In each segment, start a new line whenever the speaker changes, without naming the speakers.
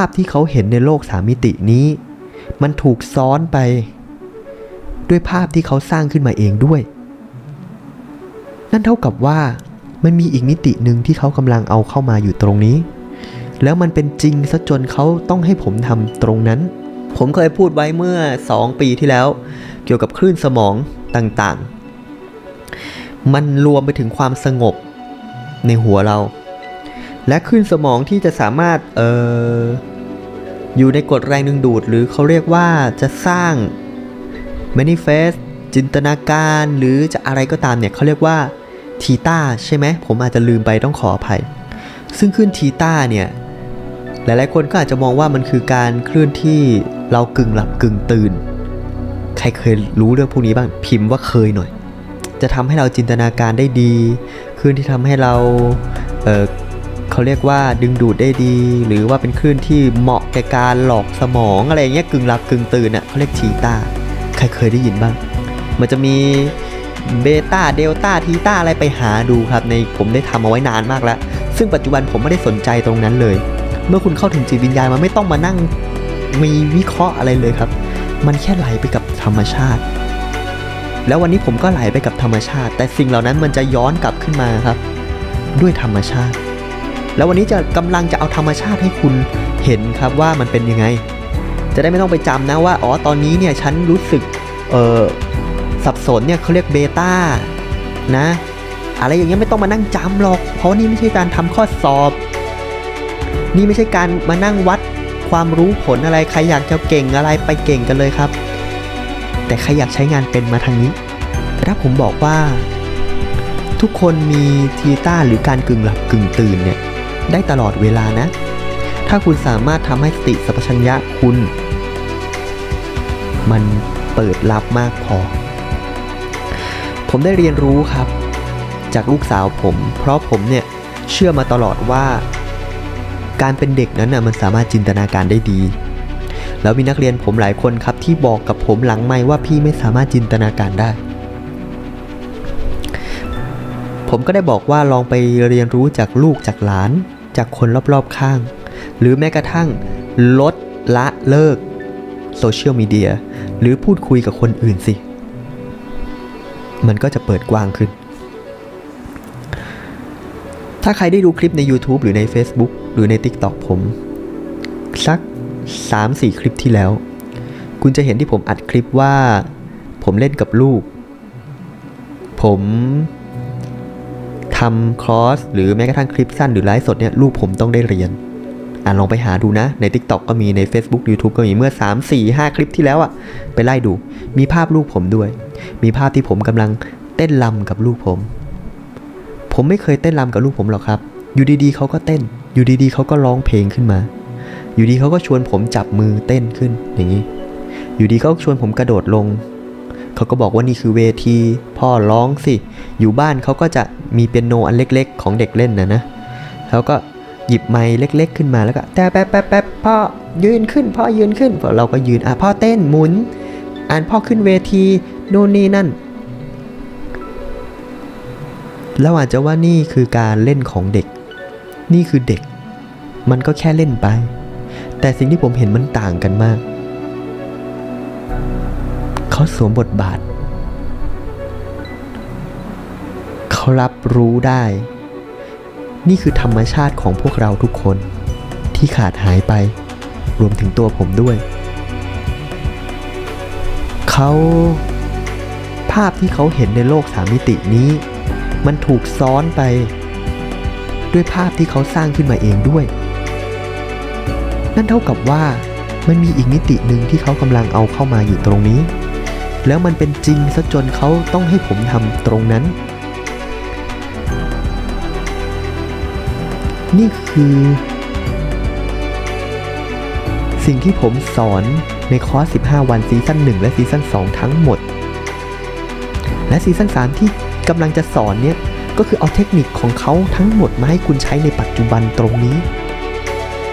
าพที่เขาเห็นในโลกสามมิตินี้ มันถูกซ้อนไป ด้วยภาพที่เขาสร้างขึ้นมาเองด้วย นั่นเท่ากับว่ามันมีอีกมิติหนึ่งที่เขากำลังเอาเข้ามาอยู่ตรงนี้ แล้วมันเป็นจริงซะจนเขาต้องให้ผมทำตรงนั้น ผมเคยพูดไว้เมื่อ 2 ปีที่แล้ว เกี่ยวกับคลื่นสมองต่างๆ มันรวมไปถึงความสงบในหัวเรา และคลื่นสมองที่จะสามารถเอออยู่ในกฎแรงดึงดูด หรือเขาเรียกว่าจะสร้าง manifest จินตนาการหรือจะอะไรก็ตามเนี่ยเขาเรียกว่าทีตาใช่ไหมผมอาจจะลืมไปต้องขออภัย ซึ่งคลื่นทีตาเนี่ยหลายๆคนก็อาจจะมองว่ามันคือการเคลื่อนที่เรากึ่งหลับกึ่งตื่น ใครเคยรู้เรื่องพวกนี้บ้างพิมพ์ว่าเคยหน่อย จะทำให้เราจินตนาการได้ดีคลื่นที่ทำให้เราเเขาเรียกว่าดึงดูดได้ดี หรือว่าเป็นคลื่นที่เหมาะแก่การหลอกสมองอะไรเงี้ยกึ่งหลับกึ่งตื่นอะเขาเรียกทีตาใครเคยได้ยินบ้าง มันจะมีเบต้าเดลต้าทีต้าอะไรไปหาดูครับในผมได้ทำเอาไว้นานมากแล้ว ซึ่งปัจจุบันผมไม่ได้สนใจตรงนั้นเลย เมื่อคุณเข้าถึงจิตวิญญาณมันไม่ต้องมานั่งมีวิเคราะห์อะไรเลยครับ มันแค่ไหลไปกับธรรมชาติ แล้ววันนี้ผมก็ไหลไปกับธรรมชาติ แต่สิ่งเหล่านั้นมันจะย้อนกลับขึ้นมาครับ ด้วยธรรมชาติ แล้ววันนี้จะกำลังจะเอาธรรมชาติให้คุณเห็นครับว่ามันเป็นยังไง จะได้ไม่ต้องไปจำนะว่าอ๋อตอนนี้เนี่ยฉันรู้สึกเออสับสนเนี่ยเขาเรียกเบต้านะอะไรอย่างเงี้ยไม่ต้องมานั่งจำหรอก เพราะนี่ไม่ใช่การทำข้อสอบ นี่ไม่ใช่การมานั่งวัดความรู้ผลอะไรใครอยากจะเก่งอะไรไปเก่งกันเลยครับ แต่ใครอยากใช้งานเป็นมาทางนี้แต่ถ้าผมบอกว่า ทุกคนมีทีต้าหรือการกึ่งหลับกึ่งตื่นเนี่ย ได้ตลอดเวลานะ ถ้าคุณสามารถทำให้สติสัมปชัญญะคุณ มันเปิดรับมากพอ ผมได้เรียนรู้ครับ จากลูกสาวผม เพราะผมเนี่ยเชื่อมาตลอดว่า การเป็นเด็กนั้นน่ะมันสามารถจินตนาการได้ดี แล้วมีนักเรียนผมหลายคนครับ ที่บอกกับผมหลังไม่ว่าพี่ไม่สามารถจินตนาการได้ผมก็ได้บอกว่าลองไปเรียนรู้จากลูกจากหลาน จากคนรอบๆข้าง หรือแม้กระทั่งลดละเลิกโซเชียลมีเดียหรือพูดคุยกับคนอื่นสิ มันก็จะเปิดกว้างขึ้น ถ้าใครได้ดูคลิปใน YouTube หรือใน Facebook หรือใน TikTok ผม สัก 3-4 คลิปที่แล้ว คุณจะเห็นที่ผมอัดคลิปว่า ผมเล่นกับลูก ผม ทำคอร์สหรือแม้กระทั่งคลิปสั้นหรือไลฟ์สดเนี่ยลูกผมต้องได้เรียน อะลองไปหาดูนะ ใน TikTok ก็มีใน Facebook YouTube ก็มีเมื่อ 3 4 5 คลิปที่แล้วอะไปไล่ดู มีภาพลูกผมด้วย มีภาพที่ผมกำลังเต้นรำกับลูกผม ผมไม่เคยเต้นรำกับลูกผมหรอกครับ อยู่ดีๆเขาก็เต้น อยู่ดีๆเขาก็ร้องเพลงขึ้นมา อยู่ดีเขาก็ชวนผมจับมือเต้นขึ้นอย่างนี้ อยู่ดีเขาก็ชวนผมกระโดดลง เขาก็บอกว่านี่คือเวที พ่อร้องสิ อยู่บ้านเขาก็จะมีเปียโนอันเล็กๆ ของเด็กเล่นนะนะเขาก็หยิบไม้เล็ก ๆ ขึ้นมาแล้วก็แต่แป๊บแป๊บแป๊บพ่อยืนขึ้น พ่อยืนขึ้นเราก็ยืนอะพ่อเต้นหมุน อ่านพ่อขึ้นเวทีนู่นนี่นั่นแล้วอาจจะว่านี่คือการเล่นของเด็ก นี่คือเด็ก มันก็แค่เล่นไป แต่สิ่งที่ผมเห็นมันต่างกันมาก เขาสวมบทบาท เขารับรู้ได้ นี่คือธรรมชาติของพวกเราทุกคนที่ขาดหายไป รวมถึงตัวผมด้วย เขาภาพที่เขาเห็นในโลกสามมิตินี้ มันถูกซ้อนไป ด้วยภาพที่เขาสร้างขึ้นมาเองด้วย นั่นเท่ากับว่ามันมีอีกมิติหนึ่งที่เขากำลังเอาเข้ามาอยู่ตรงนี้ แล้วมันเป็นจริงซะจนเขาต้องให้ผมทำตรงนั้น นี่คือ สิ่งที่ผมสอนในคอร์ส 15 วันซีซั่น1และซีซั่น2 ทั้งหมด และซีซั่น3 ที่กำลังจะสอนเนี่ย ก็คือเอาเทคนิคของเขาทั้งหมดมาให้คุณใช้ในปัจจุบันตรงนี้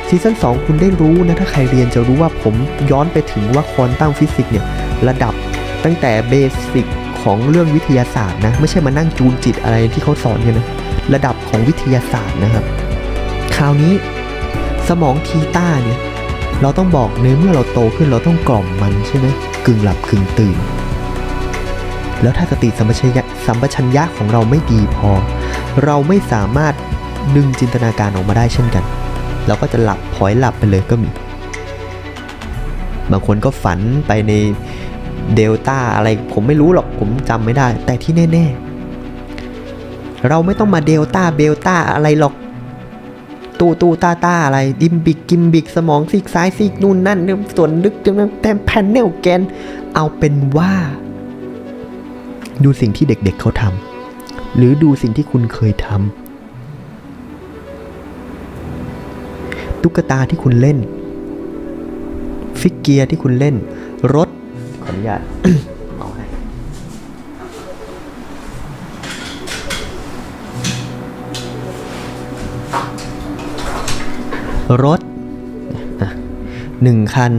ซีซั่น2คุณได้รู้นะ ถ้าใครเรียนจะรู้ว่าผมย้อนไปถึงว่าควอนตัมฟิสิกส์เนี่ย ระดับ ตั้งแต่เบสิกของเรื่องวิทยาศาสตร์นะ ไม่ใช่มานั่งจูนจิตอะไรที่เขาสอนกันนะ ระดับของวิทยาศาสตร์นะครับ คราวนี้สมองทีต้าเนี่ย เราต้องบอกเนื้อเมื่อเราโตขึ้นเราต้องกล่อมมันใช่ไหมกึ่งหลับกึ่งตื่น แล้วถ้าสติสัมปชัญญะสัมปชัญญะของเราไม่ดีพอ เราไม่สามารถดึงจินตนาการออกมาได้เช่นกัน เราก็จะหลับพลอยหลับไปเลยก็มี บางคนก็ฝันไปใน เดลต้าอะไรผมไม่รู้หรอกผมจำไม่ได้ แต่ที่แน่ ๆ เราไม่ต้องมาเดลต้าเบลต้าอะไรหรอก ตูตูตาตาอะไรดิมบิกกิมบิกสมองซีกซ้ายซีกนู่นนั่นส่วนลึกแต้มแพนเนลแกน เอาเป็นว่า ดูสิ่งที่เด็กๆเขาทำหรือดูสิ่งที่คุณเคยทำตุ๊กตาที่คุณเล่น ฟิกเกียร์ที่คุณเล่น รถ ออนุญาตเอาให้รถหนึ่งคัน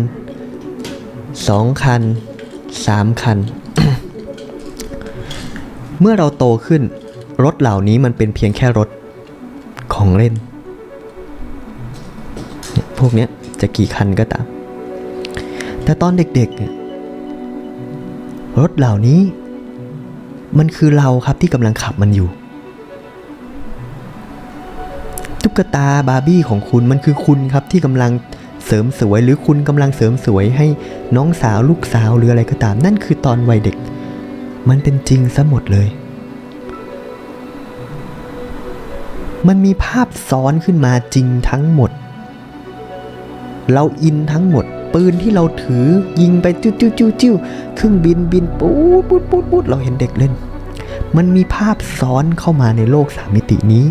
สองคันสามคัน เมื่อเราโตขึ้น รถเหล่านี้มันเป็นเพียงแค่รถของเล่น พวกนี้จะกี่คันก็ตาม แต่ตอนเด็กๆเนี่ย รถเหล่านี้ มันคือเราครับที่กำลังขับมันอยู่ ตุ๊กตาบาร์บี้ของคุณมันคือคุณครับที่กำลังเสริมสวย หรือคุณกำลังเสริมสวยให้น้องสาวลูกสาวหรืออะไรก็ตาม นั่นคือตอนวัยเด็ก มันเป็นจริงซะหมดเลย มันมีภาพซ้อนขึ้นมาจริงทั้งหมด เราอินทั้งหมด ปืนที่เราถือยิงไปจิ้วจิ้วจิ้วจิ้วเครื่องบินบินปูดปูดปูดปูดเราเห็นเด็กเล่น มันมีภาพซ้อนเข้ามาในโลกสามมิตินี้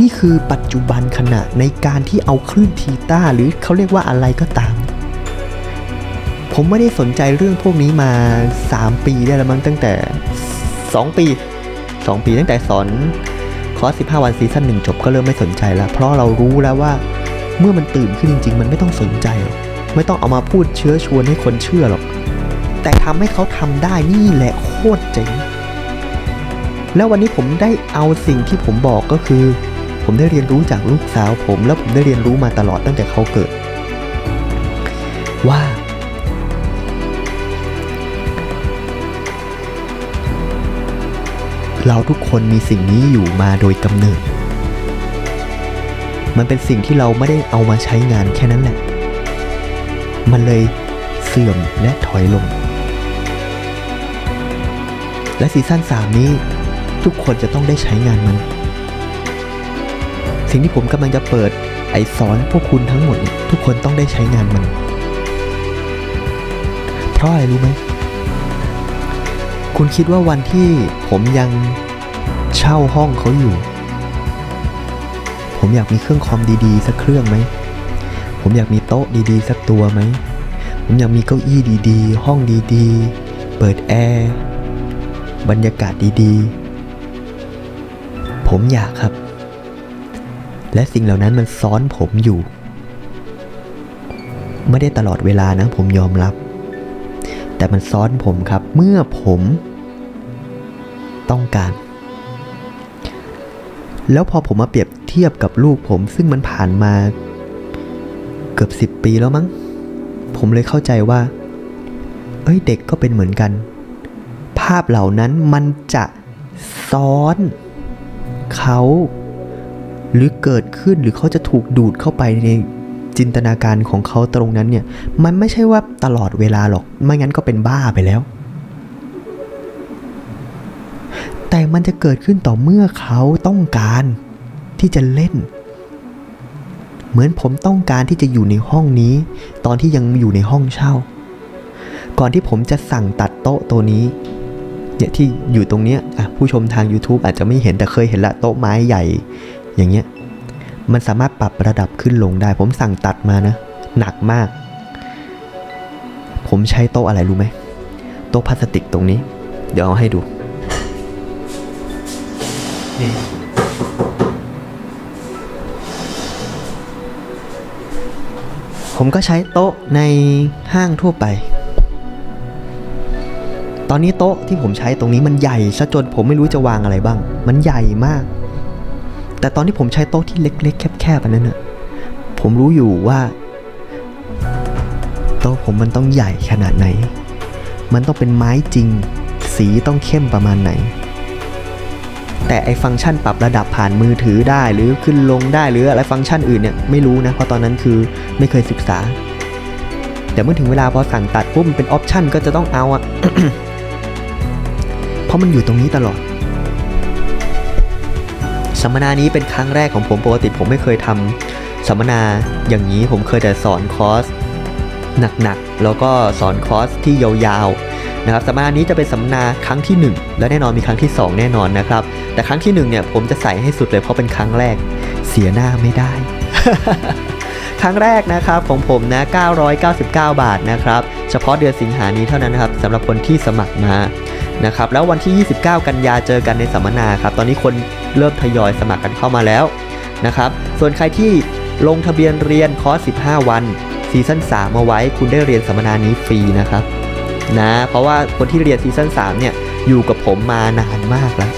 นี่คือปัจจุบันขณะในการที่เอาคลื่นทีต้าหรือเขาเรียกว่าอะไรก็ตาม ผมไม่ได้สนใจเรื่องพวกนี้มา 3 ปีได้แล้วมั้งตั้งแต่ 2 ปี 2 ปีตั้งแต่สอนคอร์ส15 วันซีซั่นหนึ่งจบก็เริ่มไม่สนใจแล้ว เพราะเรารู้แล้วว่า เมื่อมันตื่นขึ้นจริง ๆ มันไม่ต้องสนใจหรอกไม่ต้องเอามาพูดเชื้อชวนให้คนเชื่อหรอก แต่ทำให้เขาทำได้นี่แหละโคตรเจ๋งแล้ววันนี้ผมได้เอาสิ่งที่ผมบอกก็คือ ผมได้เรียนรู้จากลูกสาวผม แล้วผมได้เรียนรู้มาตลอดตั้งแต่เขาเกิด ว่า เราทุกคนมีสิ่งนี้อยู่มาโดยกำเนิด มันเป็นสิ่งที่เราไม่ได้เอามาใช้งานแค่นั้นแหละ มันเลยเสื่อมและถอยลง และซีซั่น3 นี้ทุกคนจะต้องได้ใช้งานมัน สิ่งที่ผมกำลังจะเปิดไอสอนพวกคุณทั้งหมดเนี่ยทุกคนต้องได้ใช้งานมัน เพราะอะไรรู้ไหม คุณคิดว่าวันที่ผมยังเช่าห้องเขาอยู่ ผมอยากมีเครื่องคอมดีๆ สักเครื่องไหม ผมอยากมีโต๊ะดีๆ สักตัวไหม ผมอยากมีเก้าอี้ดีๆ ห้องดีๆ เปิดแอร์ บรรยากาศดีๆ ผมอยากครับ และสิ่งเหล่านั้นมันซ้อนผมอยู่ ไม่ได้ตลอดเวลานะ ผมยอมรับ แต่มันซ้อนผมครับ เมื่อผมต้องการ แล้วพอผมมาเปรียบ เทียบกับลูกผมซึ่งมันผ่านมาเกือบสิบปีแล้วมั้ง ผมเลยเข้าใจว่า เอ้ยเด็กก็เป็นเหมือนกัน ภาพเหล่านั้นมันจะซ้อน เขาหรือเกิดขึ้นหรือเขาจะถูกดูดเข้าไปในจินตนาการของเขาตรงนั้นเนี่ย มันไม่ใช่ว่าตลอดเวลาหรอก ไม่งั้นก็เป็นบ้าไปแล้ว แต่มันจะเกิดขึ้นต่อเมื่อเขาต้องการ ที่จะเล่น เหมือนผมต้องการที่จะอยู่ในห้องนี้ ตอนที่ยังอยู่ในห้องเช่า ก่อนที่ผมจะสั่งตัดโต๊ะตัวนี้เนี่ยที่อยู่ตรงเนี้ยผู้ชมทาง YouTube อาจจะไม่เห็นแต่เคยเห็นละโต๊ะไม้ใหญ่ อย่างเงี้ยมันสามารถปรับระดับขึ้นลงได้ ผมสั่งตัดมานะ หนักมาก ผมใช้โต๊ะอะไรรู้ไหมโต๊ะพลาสติกตรงนี้ เดี๋ยวเอาให้ดูนี่ ผมก็ใช้โต๊ะในห้างทั่วไป ตอนนี้โต๊ะที่ผมใช้ตรงนี้มันใหญ่ซะจนผมไม่รู้จะวางอะไรบ้าง มันใหญ่มาก แต่ตอนที่ผมใช้โต๊ะที่เล็ก ๆ แคบๆอันนั้นน่ะผมรู้อยู่ว่า โต๊ะผมมันต้องใหญ่ขนาดไหน มันต้องเป็นไม้จริง สีต้องเข้มประมาณไหน แต่ไอฟังก์ชันปรับระดับผ่านมือถือได้ หรือขึ้นลงได้หรืออะไรฟังก์ชันอื่นเนี่ยไม่รู้นะเพราะตอนนั้นคือไม่เคยศึกษา แต่เมื่อถึงเวลาพอสั่งตัดปุ๊บมันเป็นออปชันก็จะต้องเอาอะเพราะมันอยู่ตรงนี้ตลอดสัมมนานี้เป็นครั้งแรกของผมปกติผมไม่เคยทำสัมมนาอย่างนี้ผมเคยแต่สอนคอร์สหนักๆแล้วก็สอนคอร์สที่ยาวๆ นะครับสัมมนานี้จะเป็นสัมมนาครั้งที่ 1 และแน่นอนมีครั้งที่ 2 แน่นอนนะครับ แต่ครั้งที่1เนี่ยผมจะใส่ให้สุดเลยเพราะเป็นครั้งแรก เสียหน้าไม่ได้ ครั้งแรกนะครับของผมนะ 999 บาทนะครับ เฉพาะเดือนสิงหานี้เท่านั้นนะครับสำหรับคนที่สมัครมานะครับแล้ววันที่ 29 กันยาเจอกันในสัมมนาครับตอนนี้คนเริ่มทยอยสมัครกันเข้ามาแล้วนะครับส่วนใครที่ลงทะเบียนเรียนคอร์ส 15 วันซีซั่น3มาไว้ คุณได้เรียนสัมมนานี้ฟรีนะครับ นะ เพราะว่าคนที่เรียนซีซั่น3เนี่ยอยู่กับผมมานานมากแล้ว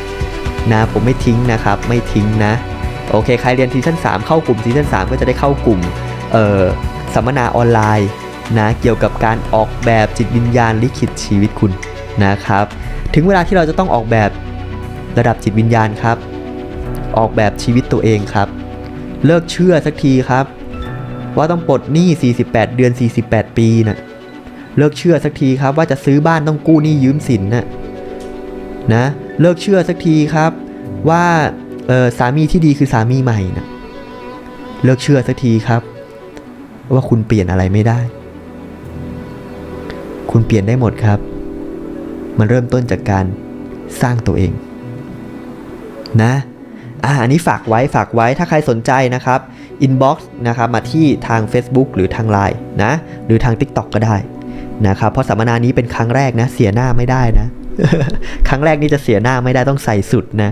นะผมไม่ทิ้งนะครับไม่ทิ้งนะโอเคใครเรียนซีซั่น3เข้ากลุ่มซีซั่น3ก็จะได้เข้ากลุ่มเอ่อสัมมนาออนไลน์นะเกี่ยวกับการออกแบบจิตวิญญาณลิขิตชีวิตคุณนะครับ ถึงเวลาที่เราจะต้องออกแบบระดับจิตวิญญาณครับ ออกแบบชีวิตตัวเองครับ เลิกเชื่อสักทีครับ ว่าต้องปลดหนี้ 48 เดือน 48 ปีนะ่ะ เลิกเชื่อสักทีครับว่าจะซื้อบ้านต้องกู้หนี้ยืมสินน่ะนะเลิกเชื่อสักทีครับว่าสามีที่ดีคือสามีใหม่นะเลิกเชื่อสักทีครับ ว่าคุณเปลี่ยนอะไรไม่ได้ คุณเปลี่ยนได้หมดครับ มันเริ่มต้นจากการสร้างตัวเอง นะอ่าอันนี้ฝากไว้ฝากไว้ถ้าใครสนใจนะครับ inbox นะครับมาที่ทาง Facebook หรือทาง Line นะ หรือทาง TikTok ก็ได้ นะครับเพราะสัมมนานี้เป็นครั้งแรกนะ เสียหน้าไม่ได้นะ ครั้งแรกนี่จะเสียหน้าไม่ได้ต้องใส่สุดนะ